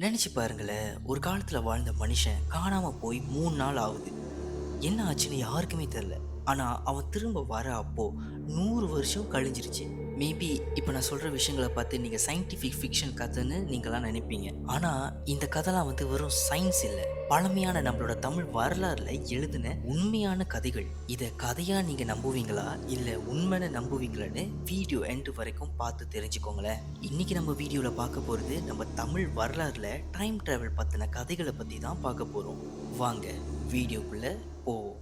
நினச்சி பாருங்களேன் ஒரு காலத்தில் வாழ்ந்த மனுஷன் காணாமல் போய் மூணு நாள் ஆகுது. என்ன ஆச்சுன்னு யாருக்குமே தெரில ஆனால் அவன் திரும்ப வர அப்போது நூறு வருஷம் கழிஞ்சிருச்சு. மேபி இப்போ நான் சொல்கிற விஷயங்களை பார்த்து நீங்கள் சயின்டிஃபிக் ஃபிக்ஷன் கதைன்னு நீங்களாம் நினைப்பீங்க. ஆனால் இந்த கதைலாம் வந்து வெறும் சயின்ஸ் இல்லை. பழமையான நம்மளோட தமிழ் வரலாறுல எழுதின உண்மையான கதைகள். இதை கதையாக நீங்கள் நம்புவீங்களா? இல்லை உண்மைன்னு நம்புவீங்களான்னு வீடியோ எண்டு வரைக்கும் பார்த்து தெரிஞ்சுக்கோங்களேன். இன்னைக்கு நம்ம வீடியோவில் பார்க்க போகிறது நம்ம தமிழ் வரலாறுல டைம் ட்ராவல் பற்றின கதைகளை பற்றி தான் பார்க்க போகிறோம் வாங்க வீடியோக்குள்ளே போவோம்.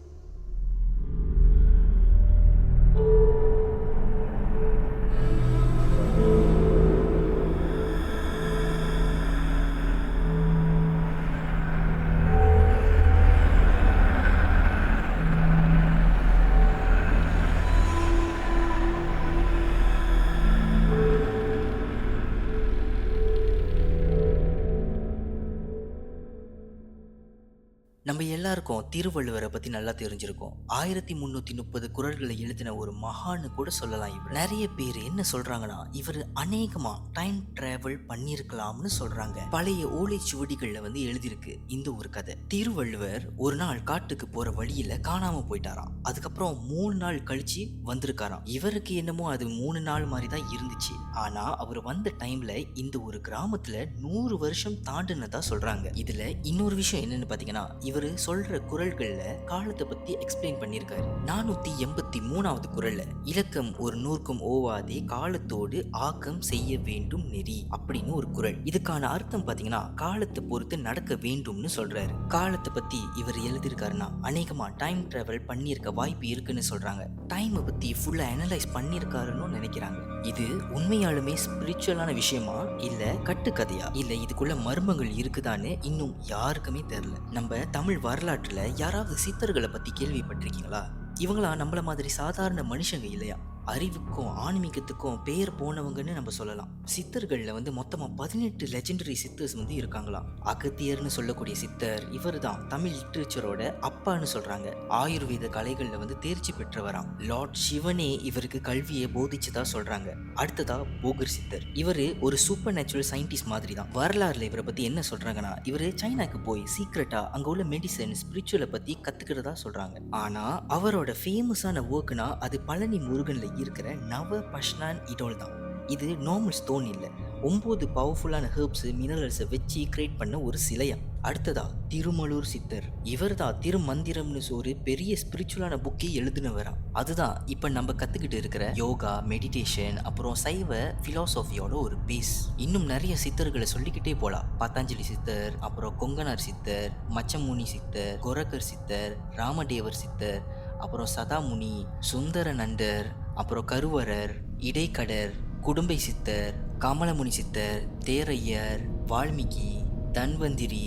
நம்ம எல்லாருக்கும் திருவள்ளுவரை பற்றி நல்லா தெரிஞ்சிருக்கும். ஆயிரத்தி முந்நூற்றி முப்பது குரல்களை எழுதின ஒரு மகான்னு கூட சொல்லலாம் இவர். நிறைய பேர் என்ன சொல்கிறாங்கன்னா இவர் அநேகமாக டைம் ட்ராவல் பண்ணியிருக்கலாம்னு சொல்கிறாங்க பழைய ஓலைச்சுவடிகளில் வந்து எழுதியிருக்கு இந்த ஒரு கதை. திருவள்ளுவர் ஒரு நாள் காட்டுக்கு போகிற வழியில் காணாமல் போயிட்டாராம். அதுக்கப்புறம் மூணு நாள் கழிச்சு வந்திருக்காராம். இவருக்கு என்னமோ அது மூணு நாள் மாதிரி தான் இருந்துச்சு. ஆனால் அவர் வந்த டைமில் இந்த ஒரு கிராமத்தில் நூறு வருஷம் தாண்டுனதா சொல்கிறாங்க இதில் இன்னொரு விஷயம் என்னன்னு பார்த்தீங்கன்னா இவர் சொல்ற குரல்கள்ல காலத்தை பத்தி எக்ஸ்பிளைன் பண்ணியிருக்காரு நானூத்தி எண்பத்தி மூணாவது குரல்ல இலக்கம் ஒரு நூறுக்கும் ஓவாதே காலத்தோடு ஆக்கம் செய்ய வேண்டும் நெறி அப்படின்னு ஒரு குரல். இதுக்கான அர்த்தம் பாத்தீங்கன்னா காலத்தை பொறுத்து நடக்க வேண்டும்னு சொல்றாரு. காலத்தை பத்தி இவர் எழுதியிருக்காருன்னா அநேகமா டைம் டிராவல் பண்ணியிருக்க வாய்ப்பு இருக்குன்னு சொல்றாங்க. டைமை பத்தி ஃபுல்லா அனலைஸ் பண்ணியிருக்காருன்னு நினைக்கிறாங்க. இது உண்மையாலுமே ஸ்பிரிச்சுவலான விஷயமா இல்ல கட்டுக்கதையா? இல்ல இதுக்குள்ள மர்மங்கள் இருக்குதான்னு இன்னும் யாருக்குமே தெரியல. நம்ம தமிழ் தமிழ் வரலாற்றுல யாராவது சித்தர்களை பத்தி கேள்விப்பட்டிருக்கீங்களா? இவங்களா நம்மள மாதிரி சாதாரண மனுஷங்க இல்லையா? அறிவுக்கும் ஆன்மீகத்துக்கும் பேர் போனவங்கன்னு நம்ம சொல்லலாம். சித்தர்களில் வந்து மொத்தமாக பதினெட்டு லெஜெண்டரி சித்தர்ஸ் வந்து இருக்காங்களாம். அகத்தியர்னு சொல்லக்கூடிய சித்தர் இவர் தான் தமிழ் லிட்ரேச்சரோட அப்பான்னு சொல்கிறாங்க ஆயுர்வேத கலைகளில் வந்து தேர்ச்சி பெற்றவராம். லார்ட் சிவனே இவருக்கு கல்வியை போதிச்சதா சொல்கிறாங்க அடுத்ததா போகர் சித்தர். இவர் ஒரு சூப்பர் நேச்சுரல் சயின்டிஸ்ட் மாதிரி தான் வரலாறுல இவரை பற்றி என்ன சொல்கிறாங்கன்னா இவர் சைனாக்கு போய் சீக்ரெட்டாக அங்கே உள்ள மெடிசன் ஸ்பிரிச்சுவலை பற்றி கற்றுக்கிறதா சொல்கிறாங்க ஆனால் அவரோட ஃபேமஸான ஒர்க்னா அது பழனி முருகனில் இருக்கிற நவ பஷ்னான் இடோல் தான். இது நார்மல் ஸ்டோன் இல்லை. ஒம்பது பவர்ஃபுல்லான ஹேர்ப்ஸ் மினரல்ஸை வச்சு கிரியேட் பண்ண ஒரு சிலையா? அடுத்ததா திருமலூர் சித்தர். இவர் தான் திருமந்திரம்னு ஒரு பெரிய ஸ்பிரிச்சுவலான புக்கே எழுதினவரா? அதுதான் இப்போ நம்ம கற்றுக்கிட்டு இருக்கிற யோகா மெடிடேஷன் அப்புறம் சைவ ஃபிலாசபியோட ஒரு பேஸ் இன்னும் நிறைய சித்தர்களை சொல்லிக்கிட்டே போகலாம் பத்தாஞ்சலி சித்தர் அப்புறம் கொங்கனார் சித்தர் மச்சமுனி சித்தர் கொரக்கர் சித்தர் ராமதேவர் சித்தர் அப்புறம் சதாமுனி சுந்தர நண்டர் அப்புறம் கருவரர் இடைக்கடர் குடும்பை சித்தர் கமலமுனி சித்தர் தேரையர் வால்மீகி தன்வந்திரி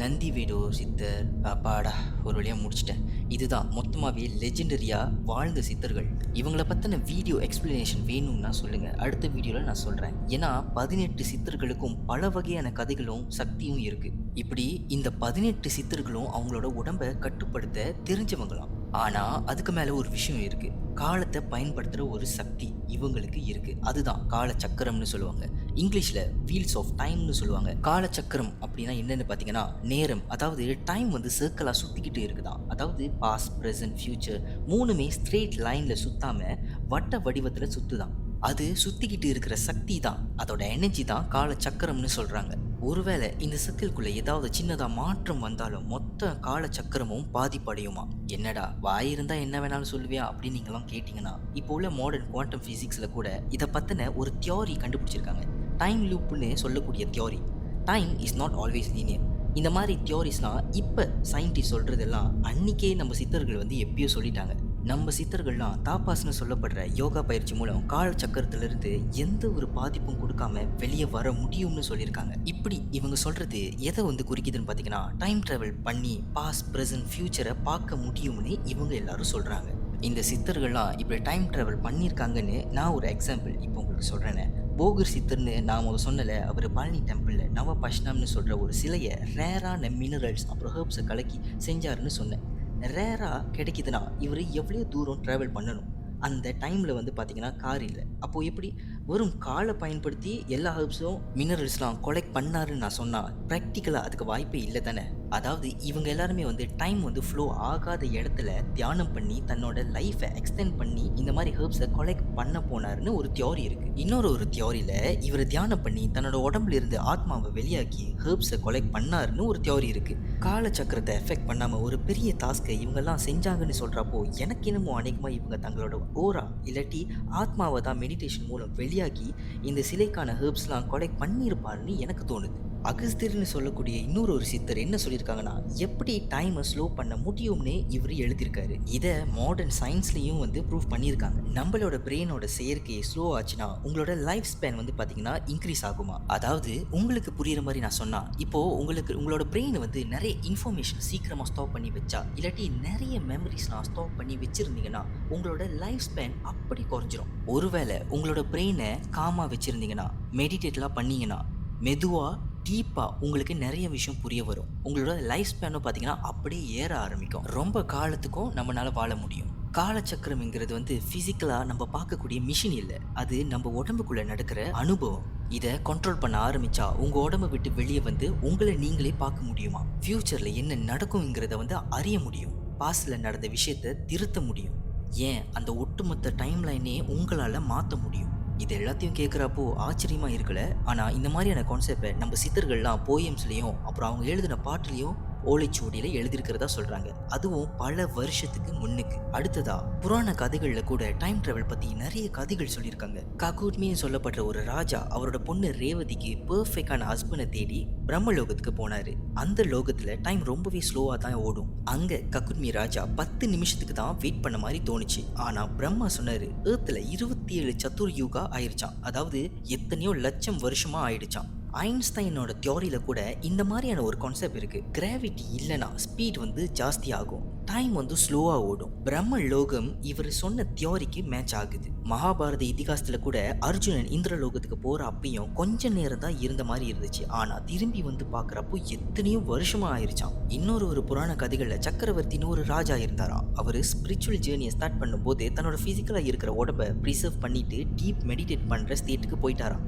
நந்திவேடோ சித்தர். அப்பாடா ஒரு வழியாக முடிச்சிட்டேன். இதுதான் மொத்தமாகவே லெஜெண்டரியாக வாழ்ந்த சித்தர்கள். இவங்களை பற்றின வீடியோ எக்ஸ்பிளனேஷன் வேணும்னா சொல்லுங்கள் அடுத்த வீடியோவில் நான் சொல்கிறேன் ஏன்னா பதினெட்டு சித்தர்களுக்கும் பல வகையான கதைகளும் சக்தியும் இருக்குது இப்படி இந்த பதினெட்டு சித்தர்களும் அவங்களோட உடம்பை கட்டுப்படுத்த தெரிஞ்சவங்களாம். ஆனால் அதுக்கு மேலே ஒரு விஷயம் இருக்குது காலத்தை பயன்படுத்துகிற ஒரு சக்தி இவங்களுக்கு இருக்குது அதுதான் காலச்சக்கரம்னு சொல்லுவாங்க. இங்கிலீஷில் வீல்ஸ் ஆஃப் டைம்னு சொல்லுவாங்க. காலச்சக்கரம் அப்படின்னா என்னென்னு பார்த்தீங்கன்னா நேரம். அதாவது டைம் வந்து சர்க்கிளாக சுற்றிக்கிட்டு இருக்குதான். அதாவது பாஸ் ப்ரெசன்ட் ஃப்யூச்சர் மூணுமே ஸ்ட்ரெயிட் லைனில் சுற்றாமல் வட்ட வடிவத்தில் சுற்றுதான் அது சுற்றிக்கிட்டு இருக்கிற சக்தி தான் அதோட எனர்ஜி தான் காலச்சக்கரம்னு சொல்கிறாங்க ஒருவேளை இந்த சர்க்கிள்குள்ள ஏதாவது சின்னதா மாற்றம் வந்தாலும் மொத்த கால சக்கரமும் பாதிப்படையுமா? என்னடா வாய் இருந்தா என்ன வேணாலும் சொல்லுவியா? அப்படின்னு நீங்களாம் கேட்டிங்கன்னா இப்போ உள்ள மாடர்ன் குவாண்டம் ஃபிசிக்ஸில் கூட இதை பத்தின ஒரு தியோரி கண்டுபிடிச்சிருக்காங்க. டைம் லூப்னு சொல்லக்கூடிய theory time is not always linear இந்த மாதிரி தியோரிஸ்லாம் இப்போ சயின்டிஸ்ட் சொல்கிறதெல்லாம் அன்னைக்கே நம்ம சித்தர்கள் வந்து எப்பயோ சொல்லிட்டாங்க. நம்ம சித்தர்கள்லாம் தாப்பாஸ்னு சொல்லப்படுற யோகா பயிற்சி மூலம் கால சக்கரத்திலிருந்து எந்த ஒரு பாதிப்பும் கொடுக்காம வெளியே வர முடியும்னு சொல்லியிருக்காங்க. இப்படி இவங்க சொல்றது எதை வந்து குறிக்குதுன்னு பார்த்தீங்கன்னா டைம் ட்ராவல் பண்ணி பாஸ் ப்ரெசன்ட் ஃபியூச்சரை பார்க்க முடியும்னு இவங்க எல்லாரும் சொல்றாங்க. இந்த சித்தர்கள்லாம் இப்படி டைம் ட்ராவல் பண்ணியிருக்காங்கன்னு நான் ஒரு எக்ஸாம்பிள் இப்போ உங்களுக்கு சொல்கிறேனே போகர் சித்தர்னு நான் முதல் சொன்னல அவர் பழனி டெம்பிளில் நவ பஷ்ணம்னு சொல்கிற ஒரு சிலையை ரேரான மினரல்ஸ் அப்புறம் ஹேர்ப்ஸை கலக்கி செஞ்சாருன்னு சொன்னேன். ரேராக கிடைக்குதுன்னா இவர் எவ்வளோ தூரம் ட்ராவல் பண்ணணும்? அந்த டைமில் வந்து பார்த்தீங்கன்னா கார் இல்லை. அப்போது எப்படி? வெறும் காலை பயன்படுத்தி எல்லா ஹெர்ப்ஸும் மினரல்ஸ்லாம் கொலெக்ட் பண்ணாருன்னு நான் சொன்னால் ப்ராக்டிக்கலாக அதுக்கு வாய்ப்பே இல்லை தானே? அதாவது இவங்க எல்லாருமே வந்து டைம் வந்து ஃப்ளோ ஆகாத இடத்துல தியானம் பண்ணி தன்னோட லைஃப்பை எக்ஸ்டெண்ட் பண்ணி இந்த மாதிரி ஹெர்ப்ஸை கொலெக்ட் பண்ண போனாருன்னு ஒரு தியோரி இருக்கு. இன்னொரு ஒரு தியோரியில் இவர் தியானம் பண்ணி தன்னோட உடம்புல இருந்து ஆத்மாவை வெளியாக்கி ஹெர்ப்ஸை கொலெக்ட் பண்ணாருன்னு ஒரு தியோரி இருக்கு. காலச்சக்கரத்தை எஃபெக்ட் பண்ணாமல் ஒரு பெரிய டாஸ்க்கை இவங்கெல்லாம் செஞ்சாங்கன்னு சொல்கிறப்போ எனக்கு என்னமோ அநேகமாக இவங்க தங்களோட ஓரா இல்லாட்டி ஆத்மாவை தான் மெடிடேஷன் மூலம் வெளியாக்கி இந்த சிலைக்கான ஹெர்ப்ஸ்லாம் கொலெக்ட் பண்ணியிருப்பாருன்னு எனக்கு தோணுது. அகஸ்தியர்னு சொல்லக்கூடிய இன்னொரு ஒரு சித்தர் என்ன சொல்லியிருக்காங்கன்னா எப்படி டைமை ஸ்லோ பண்ண முடியும்னு இவர் எழுதியிருக்காரு. இதை மாடர்ன் சயின்ஸ்லேயும் வந்து ப்ரூவ் பண்ணியிருக்காங்க. நம்மளோட பிரெயினோட செயற்கை ஸ்லோ ஆச்சுன்னா உங்களோட லைஃப் ஸ்பேன் வந்து பார்த்தீங்கன்னா இன்க்ரீஸ் ஆகுமா? அதாவது உங்களுக்கு புரியுற மாதிரி நான் சொன்னால் இப்போ உங்களுக்கு உங்களோட பிரெயின் வந்து நிறைய இன்ஃபர்மேஷன் சீக்கிரமாக ஸ்டாப் பண்ணி வச்சா இல்லாட்டி நிறைய மெமரிஸ்லாம் ஸ்டாப் பண்ணி வச்சுருந்தீங்கன்னா உங்களோட லைஃப் ஸ்பேன் அப்படி குறைஞ்சிரும். ஒருவேளை உங்களோட பிரெயினை காமாக வச்சுருந்தீங்கன்னா மெடிடேட்லாம் பண்ணீங்கன்னா மெதுவாக டீப்பாக உங்களுக்கு நிறைய விஷயம் புரிய வரும். உங்களோட லைஃப் ஸ்பேனும் பார்த்தீங்கன்னா அப்படியே ஏற ஆரம்பிக்கும். ரொம்ப காலத்துக்கும் நம்மளால் வாழ முடியும். காலச்சக்கரம்ங்கிறது வந்து ஃபிசிக்கலாக நம்ம பார்க்கக்கூடிய மிஷின் இல்லை. அது நம்ம உடம்புக்குள்ளே நடக்கிற அனுபவம். இதை கண்ட்ரோல் பண்ண ஆரம்பிச்சா உங்கள் உடம்பு விட்டு வெளியே வந்து உங்களை நீங்களே பார்க்க முடியுமா? ஃப்யூச்சரில் என்ன நடக்குங்கிறத வந்து அறிய முடியும். பாஸ்டில் நடந்த விஷயத்தை திருத்த முடியும். ஏன்? அந்த ஒட்டுமொத்த டைம்லைனே உங்களால் மாற்ற முடியும். இது எல்லாத்தையும் கேட்குறப்போ ஆச்சரியமாக இருக்கல ஆனால் இந்த மாதிரியான கான்செப்டை நம்ம சித்தர்கள்லாம் போயம்ஸ்லேயும் அப்புறம் அவங்க எழுதின பாட்டுலேயும் ஓலைச்சுவடியில் எழுதியிருக்கிறதா சொல்கிறாங்க அதுவும் பல வருஷத்துக்கு முன்னுக்கு. அடுத்ததா புராண கதைகளில் கூட டைம் ட்ராவல் பற்றி நிறைய கதைகள் சொல்லியிருக்காங்க. ககூட்மின்னு சொல்லப்படுற ஒரு ராஜா அவரோட பொண்ணு ரேவதிக்கு பெர்ஃபெக்டான ஹஸ்பண்டை தேடி பிரம்மலோகத்துக்கு போனார். அந்த லோகத்தில் டைம் ரொம்பவே ஸ்லோவாக தான் ஓடும். அங்கே ககுட்மி ராஜா பத்து நிமிஷத்துக்கு தான் வெயிட் பண்ண மாதிரி தோணுச்சு. ஆனால் பிரம்மா சொன்னார் ஏத்தில் இருபத்தி ஏழு சத்துர் யூகா ஆயிடுச்சான் அதாவது எத்தனையோ லட்சம் வருஷமாக ஆயிடுச்சான் ஐன்ஸ்டைனோட தியோரியில் கூட இந்த மாதிரியான ஒரு கான்செப்ட் இருக்குது கிராவிட்டி இல்லைனா ஸ்பீட் வந்து ஜாஸ்தி ஆகும். டைம் வந்து ஸ்லோவாக ஓடும். பிரம்ம லோகம் இவர் சொன்ன தியோரிக்கு மேட்ச் ஆகுது. மகாபாரத இதிகாசத்தில் கூட அர்ஜுனன் இந்திரலோகத்துக்கு போகிற அப்பையும் கொஞ்ச நேரம் தான் இருந்த மாதிரி இருந்துச்சு. ஆனால் திரும்பி வந்து பார்க்குறப்போ எத்தனையோ வருஷமாக ஆயிருச்சான் இன்னொரு ஒரு புராண கதைகளில் சக்கரவர்த்தின்னு ஒரு ராஜா இருந்தாராம். அவர் ஸ்பிரிச்சுவல் ஜேர்னியை ஸ்டார்ட் பண்ணும்போது தன்னோட ஃபிசிக்கலாக இருக்கிற உடம்பை ப்ரிசர்வ் பண்ணிட்டு டீப் மெடிடேட் பண்ணுற ஸ்டேட்டுக்கு போயிட்டாராம்.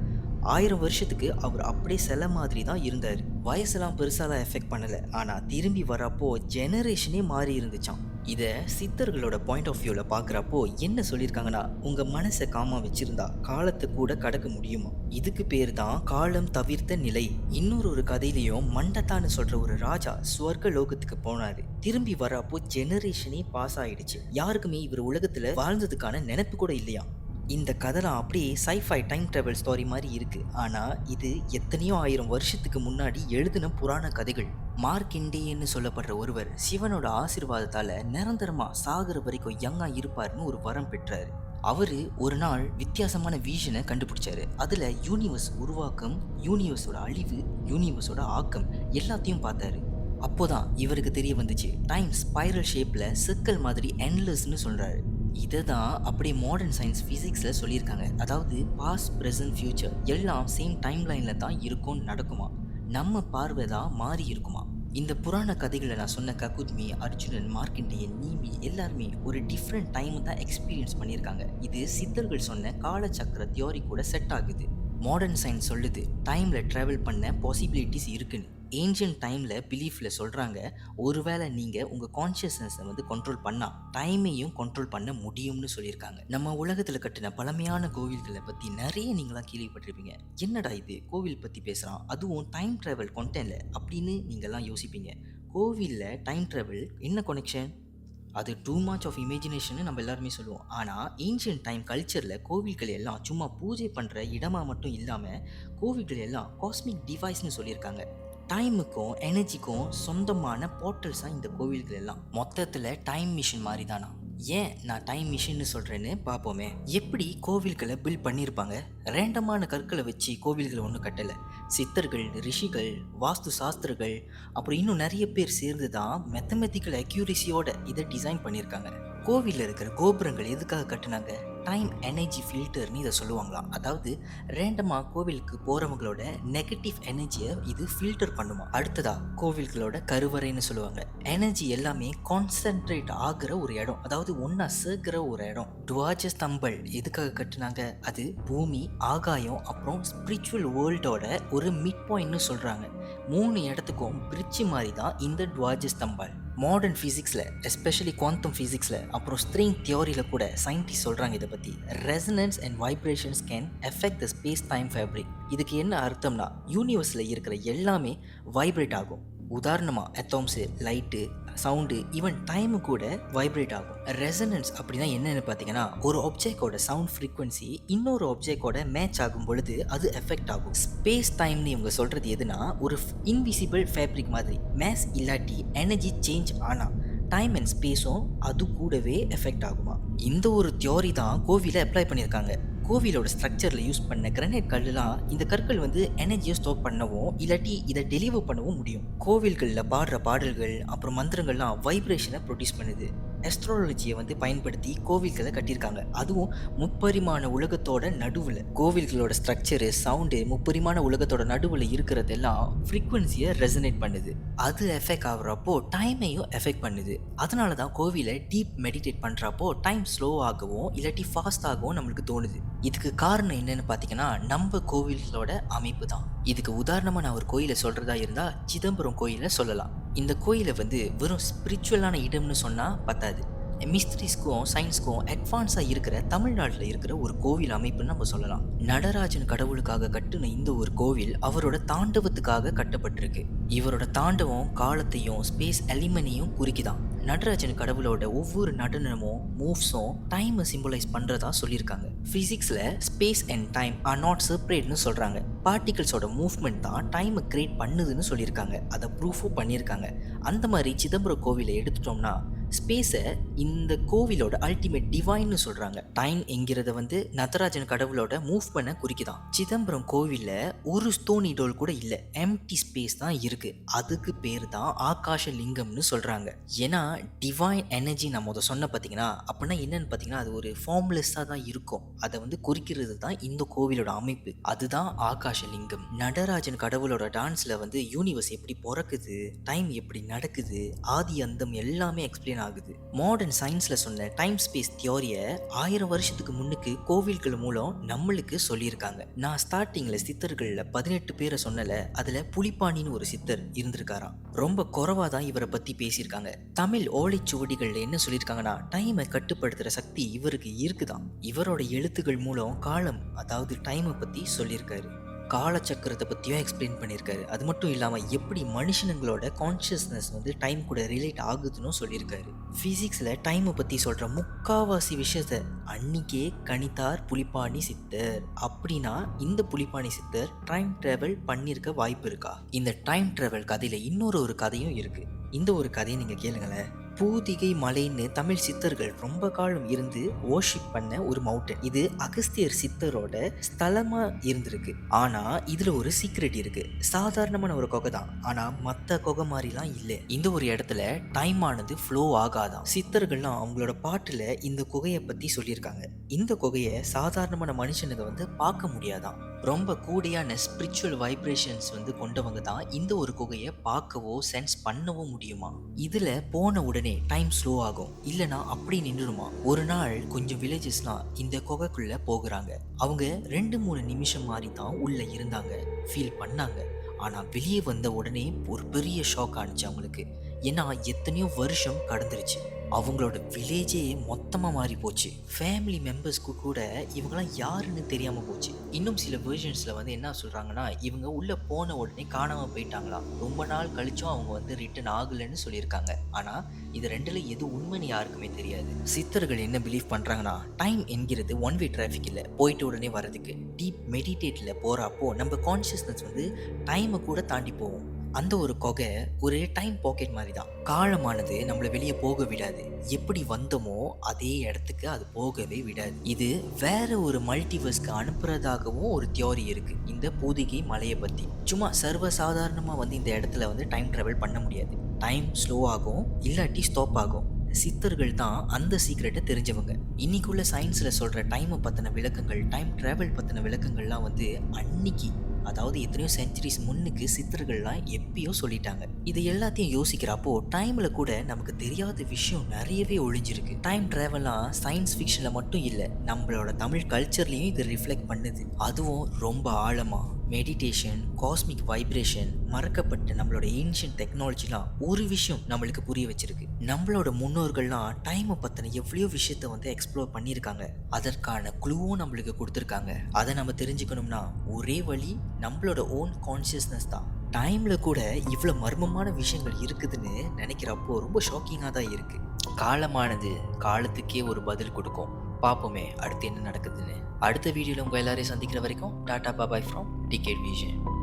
ஆயிரம் வருஷத்துக்கு அவர் அப்படியே சில மாதிரி தான் இருந்தார். வயசெல்லாம் பெருசாலாம் எஃபெக்ட் பண்ணலை. ஆனால் திரும்பி வரப்போ ஜெனரேஷனே மாறி இருந்துச்சாம். இதை சித்தர்களோட பாயிண்ட் ஆஃப் வியூவில் பார்க்குறப்போ என்ன சொல்லியிருக்காங்கன்னா உங்கள் மனசை காமா வச்சுருந்தா காலத்தை கூட கடக்க முடியுமா? இதுக்கு பேர் தான் காலம் தவிர்த்த நிலை. இன்னொரு ஒரு கதையிலையும் மண்டத்தான்னு சொல்கிற ஒரு ராஜா ஸ்வர்க லோகத்துக்கு போனார். திரும்பி வரப்போ ஜெனரேஷனே பாஸ் ஆயிடுச்சு. யாருக்குமே இவர் உலகத்தில் வாழ்ந்ததுக்கான நினைப்பு கூட இல்லையா இந்த கதைலாம் அப்படியே சைஃபை டைம் ட்ராவல் ஸ்டோரி மாதிரி இருக்கு. ஆனால் இது எத்தனையோ ஆயிரம் வருஷத்துக்கு முன்னாடி எழுதின புராண கதைகள். மார்க்கிண்டேன்னு சொல்லப்படுற ஒருவர் சிவனோட ஆசிர்வாதத்தால் நிரந்தரமாக சாகுற வரைக்கும் யங்காக இருப்பார்னு ஒரு வரம் பெற்றார். அவர் ஒரு நாள் வித்தியாசமான விஷனை கண்டுபிடிச்சாரு. அதில் யூனிவர்ஸ் உருவாக்கம் யூனிவர்ஸோட அழிவு யூனிவர்ஸோட ஆக்கம் எல்லாத்தையும் பார்த்தாரு. அப்போதான் இவருக்கு தெரிய வந்துச்சு டைம் ஸ்பைரல் ஷேப்பில் சர்க்கிள் மாதிரி என்லெஸ்ன்னு சொல்கிறாரு இதை தான் அப்படியே மாடர்ன் சயின்ஸ் ஃபிசிக்ஸில் சொல்லியிருக்காங்க. அதாவது பாஸ்ட் ப்ரெசன்ட் ஃப்யூச்சர் எல்லாம் சேம் டைம் லைனில் தான் இருக்கும் நடக்குமா? நம்ம பார்வை தான் மாறி இருக்குமா? இந்த புராண கதைகளை நான் சொன்ன ககுத்மி அர்ஜுனன் மார்க்கண்டேயன் நீமி எல்லாருமே ஒரு டிஃப்ரெண்ட் டைம் தான் எக்ஸ்பீரியன்ஸ் பண்ணியிருக்காங்க. இது சித்தர்கள் சொன்ன காலச்சக்கர தியோரி கூட செட் ஆகுது. மாடர்ன் சயின்ஸ் சொல்லுது டைமில் ட்ராவல் பண்ண பாசிபிலிட்டிஸ் இருக்குன்னு. ஏன்ஷியன் டைமில் பிலீஃபில் சொல்கிறாங்க ஒருவேளை நீங்கள் உங்கள் கான்ஷியஸ்னஸை வந்து கண்ட்ரோல் பண்ணால் டைமையும் கண்ட்ரோல் பண்ண முடியும்னு சொல்லியிருக்காங்க. நம்ம உலகத்தில் கட்டின பழமையான கோவில்களை பற்றி நிறைய நீங்களாம் கேள்விப்பட்டிருப்பீங்க. என்னடா இது? கோவில் பற்றி பேசுகிறான் அதுவும் டைம் ட்ராவல் கொண்டேன்ல அப்படின்னு நீங்கள்லாம் யோசிப்பீங்க. கோவிலில் டைம் ட்ராவல் என்ன கொனெக்ஷன் அது டூ மச் ஆஃப் இமேஜினேஷன் நம்ம எல்லாருமே சொல்லுவோம். ஆனால் ஏன்ஷியன் டைம் கல்ச்சரில் கோவில்கள் எல்லாம் சும்மா பூஜை பண்ணுற இடமா மட்டும் இல்லாமல் கோவில்கள் எல்லாம் காஸ்மிக் டிவைஸ்னு சொல்லியிருக்காங்க. டைமுக்கும் எனர்ஜிக்கும் சொந்தமான போர்ட்டல்ஸாக இந்த கோவில்கள் எல்லாம். மொத்தத்தில் டைம் மிஷின் மாதிரி தானா ஏன் நான் டைம் மிஷின்னு சொல்கிறேன்னு பார்ப்போமே எப்படி கோவில்களை பில்ட் பண்ணியிருப்பாங்க ரேண்டமான கற்களை வச்சு கோவில்களை ஒன்றும் கட்டலை. சித்தர்கள் ரிஷிகள் வாஸ்து சாஸ்திரங்கள் அப்புறம் இன்னும் நிறைய பேர் சேர்ந்து தான் மெத்தமெட்டிக்கல் அக்யூரிசியோட இதை டிசைன் பண்ணியிருக்காங்க கோவிலில் இருக்கிற கோபுரங்கள் எதுக்காக கட்டினாங்க? டைம் எனர்ஜி ஃபில்டர்னு இதை சொல்லுவாங்களாம். அதாவது ரேண்டமாக கோவிலுக்கு போகிறவங்களோட நெகட்டிவ் எனர்ஜியை இது ஃபில்டர் பண்ணுமா? அடுத்ததா கோவில்களோட கருவறைன்னு சொல்லுவாங்க. எனர்ஜி எல்லாமே கான்சென்ட்ரேட் ஆகிற ஒரு இடம். அதாவது ஒன்றா சேர்க்கிற ஒரு இடம். துவாஜ ஸ்தம்பல் எதுக்காக கட்டினாங்க? அது பூமி ஆகாயம் அப்புறம் ஸ்பிரிச்சுவல் வேர்ல்டோட ஒரு மிட் பாயிண்ட்னு சொல்கிறாங்க மூணு இடத்துக்கும் பிரிச்சு மாதிரி தான் இந்த துவாஜ ஸ்தம்பல். மாடர்ன் ஃபிசிக்ஸில் எஸ்பெஷலி குவாண்டம் ஃபிசிக்ஸில் அப்புறம் ஸ்ட்ரிங் தியோரியில் கூட சயின்டிஸ்ட் சொல்கிறாங்க இதை பற்றி resonance and vibrations can effect the space time fabric இதுக்கு என்ன அர்த்தம்னா யூனிவர்ஸில் இருக்கிற எல்லாமே வைப்ரேட் ஆகும். உதாரணமாக atoms light sound even time கூட வைப்ரேட் ஆகும். ரெசனன்ஸ் அப்படின்னா என்னென்னு பார்த்தீங்கன்னா ஒரு ஆப்ஜெக்டோட சவுண்ட் ஃப்ரீக்வன்சி இன்னொரு ஆப்ஜெக்டோட மேட்ச் ஆகும் பொழுது அது எஃபெக்ட் ஆகும். ஸ்பேஸ் டைம்னு இவங்க சொல்கிறது எதுனா ஒரு இன்விசிபிள் ஃபேப்ரிக் மாதிரி. மேஸ் இல்லாட்டி எனர்ஜி சேஞ்ச் ஆனால் டைம் அண்ட் ஸ்பேஸும் அது கூடவே எஃபெக்ட் ஆகுமா? இந்த ஒரு தியோரி தான் கோவில அப்ளை பண்ணியிருக்காங்க. கோவிலோட ஸ்ட்ரக்சரில் யூஸ் பண்ண கிரனைட் கல்லுலாம் இந்த கற்கள் வந்து எனர்ஜியை ஸ்டோர் பண்ணவும் இல்லாட்டி இதை டெலிவர் பண்ணவும் முடியும். கோவில்களில் பாடுற பாடல்கள் அப்புறம் மந்திரங்கள்லாம் வைப்ரேஷனை ப்ரொடியூஸ் பண்ணுது. எஸ்ட்ராலஜியை வந்து பயன்படுத்தி கோவில்களை கட்டியிருக்காங்க. அதுவும் முப்பரிமாண உலகத்தோட நடுவில் கோவில்களோட ஸ்ட்ரக்சரு சவுண்டு முப்பரிமாண உலகத்தோட நடுவில் இருக்கிறதெல்லாம் ஃப்ரீக்வன்சியை ரெசனேட் பண்ணுது. அது எஃபெக்ட் ஆகுறப்போ டைமையும் எஃபெக்ட் பண்ணுது. அதனால தான் கோவிலை டீப் மெடிடேட் பண்ணுறப்போ டைம் ஸ்லோ ஆகவும் இல்லாட்டி ஃபாஸ்ட் ஆகவும் நம்மளுக்கு தோணுது. இதுக்கு காரணம் என்னன்னு பார்த்தீங்கன்னா நம்ம கோவில்களோட அமைப்பு தான். இதுக்கு உதாரணமாக நான் ஒரு கோயிலை சொல்கிறதா இருந்தால் சிதம்பரம் கோயிலை சொல்லலாம். இந்த கோயிலை வந்து வெறும் ஸ்பிரிச்சுவலான இடம்னு சொன்னால் பத்தாது. மிஸ்ட்ரிஸ்க்கும் சயின்ஸ்க்கும் அட்வான்ஸாக இருக்கிற தமிழ்நாட்டில் இருக்கிற ஒரு கோவில் அமைப்புன்னு நம்ம சொல்லலாம். நடராஜன் கடவுளுக்காக கட்டின இந்த ஒரு கோவில் அவரோட தாண்டவத்துக்காக கட்டப்பட்டிருக்கு. இவரோட தாண்டவம் காலத்தையும் ஸ்பேஸ் எலிமனையும் குறிக்குதான். நடராஜன் கடவுளோட ஒவ்வொரு நடனமும் மூவ்ஸும் டைமை சிம்பிளைஸ் பண்ணுறதா சொல்லியிருக்காங்க. ஃபிசிக்ஸில் space and time are not செப்பரேட்னு சொல்கிறாங்க பார்ட்டிகல்ஸோட மூவ்மெண்ட் தான் டைமை கிரியேட் பண்ணுதுன்னு சொல்லியிருக்காங்க. அதை ப்ரூஃபும் பண்ணியிருக்காங்க. அந்த மாதிரி சிதம்பரம் கோவிலை எடுத்துட்டோம்னா ஸ்பேஸை இந்த கோவிலோட அல்டிமேட் டிவைன்னு சொல்கிறாங்க டைம் என்கிறத வந்து நடராஜன் கடவுளோட மூவ்மெண்ட்டை குறிக்குதான். சிதம்பரம் கோவிலில் ஒரு ஸ்டோன் இடோல் கூட இல்லை. எம்டி ஸ்பேஸ் தான் இருக்குது அதுக்கு பேர் தான் ஆகாஷ லிங்கம்னு சொல்கிறாங்க ஏன்னா டிவைன் எனர்ஜி நம்ம அதை சொன்ன பார்த்தீங்கன்னா அப்படின்னா என்னன்னு பார்த்தீங்கன்னா அது ஒரு ஃபார்ம்லெஸ்ஸாக தான் இருக்கும். அதை வந்து குறிக்கிறது தான் இந்த கோவிலோட அமைப்பு. அதுதான் ஆகாஷ லிங்கம் நடராஜன் கடவுளோட டான்ஸில் வந்து யூனிவர்ஸ் எப்படி பிறக்குது டைம் எப்படி நடக்குது ஆதி அந்தம் எல்லாமே எக்ஸ்பிளைன் ஆகுது. மாடர்ன் சயின்ஸில் சொன்ன டைம் ஸ்பேஸ் தியோரியை ஆயிரம் வருஷத்துக்கு முன்னுக்கு கோவில்கள் மூலம் நம்மளுக்கு சொல்லியிருக்காங்க. நான் ஸ்டார்டிங்கில் சித்தர்களில் பதினெட்டு பேரை சொன்னல அதில் புலிப்பாணின்னு ஒரு சித்தர் இருந்திருக்காராம். ரொம்ப குறவாக தான் இவரை பற்றி பேசியிருக்காங்க. தமிழ் ஓலைச்சுவடிகளில் என்ன சொல்லியிருக்காங்கன்னா டைமை கட்டுப்படுத்துகிற சக்தி இவருக்கு இருக்குதான் இவரோட எழுத்துக்கள் மூலம் காலம் அதாவது டைமை பற்றி சொல்லியிருக்காரு. காலச்சக்கரத்தை பற்றியும் எக்ஸ்பிளைன் பண்ணியிருக்காரு. அது மட்டும் இல்லாமல் எப்படி மனுஷனுங்களோட கான்ஷியஸ்னஸ் வந்து டைம் கூட ரிலேட் ஆகுதுன்னு சொல்லியிருக்காரு. ஃபிசிக்ஸில் டைமை பற்றி சொல்கிற முக்காவாசி விஷயத்த அன்னிக்கே கணித்தார் புலிப்பாணி சித்தர். அப்படின்னா இந்த புலிப்பாணி சித்தர் டைம் ட்ராவல் பண்ணியிருக்க வாய்ப்பு இருக்கா? இந்த டைம் ட்ராவல் கதையில் இன்னொரு ஒரு கதையும் இருக்குது இந்த ஒரு கதையை நீங்கள் கேளுங்களேன். பூதிகை மலைன்னு தமிழ் சித்தர்கள் ரொம்ப காலம் இருந்து ஓஷிப் பண்ண ஒரு மவுண்டன் இது அகஸ்தியர் சித்தரோட ஸ்தலமா இருந்திருக்கு. ஆனா இதுல ஒரு சீக்ரெட் இருக்கு. சாதாரணமான ஒரு குகை தான். ஆனா மத்த குகை மாதிரிலாம் இல்லை. இந்த ஒரு இடத்துல டைம் ஆனது ஃப்ளோ ஆகாதான் சித்தர்கள்லாம் அவங்களோட பாட்டுல இந்த குகையை பத்தி சொல்லியிருக்காங்க. இந்த குகையை சாதாரணமான மனுஷனுக்கு வந்து பார்க்க முடியாதான் ரொம்ப கூடியான ஸ்பிரிச்சுவல் வைப்ரேஷன்ஸ் வந்து கொண்டவங்க தான் இந்த ஒரு குகையை பார்க்கவோ சென்ஸ் பண்ணவோ முடியுமா? இதுல போன உடனே டைம் ஸ்லோ ஆகும். இல்லனா அப்படி நின்றுடுமா? ஒரு நாள் கொஞ்சம் வில்லேஜஸ்னா இந்த குகைக்குள்ள போகிறாங்க. அவங்க ரெண்டு மூணு நிமிஷம் மாதிரி தான் உள்ள இருந்தாங்க. ஃபீல் பண்ணாங்க. ஆனா வெளியே வந்த உடனே ஒரு பெரிய ஷாக் ஆனிச்சு அவங்களுக்கு. ஏன்னா எத்தனையோ வருஷம் கடந்துருச்சு. அவங்களோட வில்லேஜே மொத்தமாக மாறி போச்சு. ஃபேமிலி மெம்பர்ஸ்க்கு கூட இவங்கெல்லாம் யாருன்னு தெரியாமல் போச்சு. இன்னும் சில வேர்ஷன்ஸில் வந்து என்ன சொல்கிறாங்கன்னா இவங்க உள்ளே போன உடனே காணாமல் போயிட்டாங்களாம் ரொம்ப நாள் கழிச்சும் அவங்க வந்து ரிட்டர்ன் ஆகலைன்னு சொல்லியிருக்காங்க. ஆனால் இது ரெண்டில் எது உண்மைன்னு யாருக்குமே தெரியாது. சித்தர்கள் என்ன பிலீவ் பண்ணுறாங்கன்னா டைம் என்கிறது ஒன் வே டிராஃபிக் இல்லை. போயிட்டு உடனே வரதுக்கு டீப் மெடிடேட்டில் போகிறப்போ நம்ம கான்ஷியஸ்னஸ் வந்து டைமை கூட தாண்டி போவோம் அந்த ஒரு கொகை ஒரு டைம் பாக்கெட் மாதிரி தான் காலமானது நம்மளை வெளியே போக விடாது. எப்படி வந்தோமோ அதே இடத்துக்கு அது போகவே விடாது. இது வேற ஒரு மல்டிவர்ஸ்க்கு அனுப்புறதாகவும் ஒரு தியோரி இருக்கு. இந்த பூதிகை மலையை பத்தி. சும்மா சர்வ சாதாரணமாக வந்து இந்த இடத்துல வந்து டைம் ட்ராவல் பண்ண முடியாது. டைம் ஸ்லோ ஆகும் இல்லாட்டி ஸ்டாப் ஆகும். சித்தர்கள் தான் அந்த சீக்ரெட்டை தெரிஞ்சவங்க. இன்னைக்குள்ள சயின்ஸில் சொல்கிற டைமை பற்றின விளக்கங்கள் டைம் ட்ராவல் பற்றின விளக்கங்கள்லாம் வந்து அன்னைக்கு அதாவது எத்தனையோ சென்ச்சுரிஸ் முன்னுக்கு சித்தர்கள்லாம் எப்பயோ சொல்லிட்டாங்க. இது எல்லாத்தையும் யோசிக்கிறப்போ டைம்ல கூட நமக்கு தெரியாத விஷயம் நிறையவே ஒழிஞ்சிருக்கு. டைம் டிராவல்லாம் சயின்ஸ் ஃபிக்ஷனில் மட்டும் இல்லை நம்மளோட தமிழ் கல்ச்சர்லேயும் இது ரிஃப்ளெக்ட் பண்ணுது. அதுவும் ரொம்ப ஆழமாக மெடிடேஷன் காஸ்மிக் வைப்ரேஷன் மறக்கப்பட்ட நம்மளோட ஏன்ஷியன் டெக்னாலஜிலாம் ஒரு விஷயம் நம்மளுக்கு புரிய வச்சிருக்கு. நம்மளோட முன்னோர்கள்லாம் டைமை பற்றின எவ்வளோ விஷயத்த வந்து எக்ஸ்ப்ளோர் பண்ணியிருக்காங்க. அதற்கான குழுவும் நம்மளுக்கு கொடுத்துருக்காங்க. அதை நம்ம தெரிஞ்சுக்கணும்னா ஒரே வழி நம்மளோட ஓன் கான்சியஸ்னஸ் தான். டைமில் கூட இவ்வளோ மர்மமான விஷயங்கள் இருக்குதுன்னு நினைக்கிறப்போ ரொம்ப ஷாக்கிங்காக தான் இருக்குது காலமானது காலத்துக்கே ஒரு பதில் கொடுக்கும். பார்ப்போமே அடுத்து என்ன நடக்குதுன்னு. அடுத்த வீடியோவில் உங்கள் எல்லாரையும் சந்திக்கிற வரைக்கும் tata bye bye from decade vision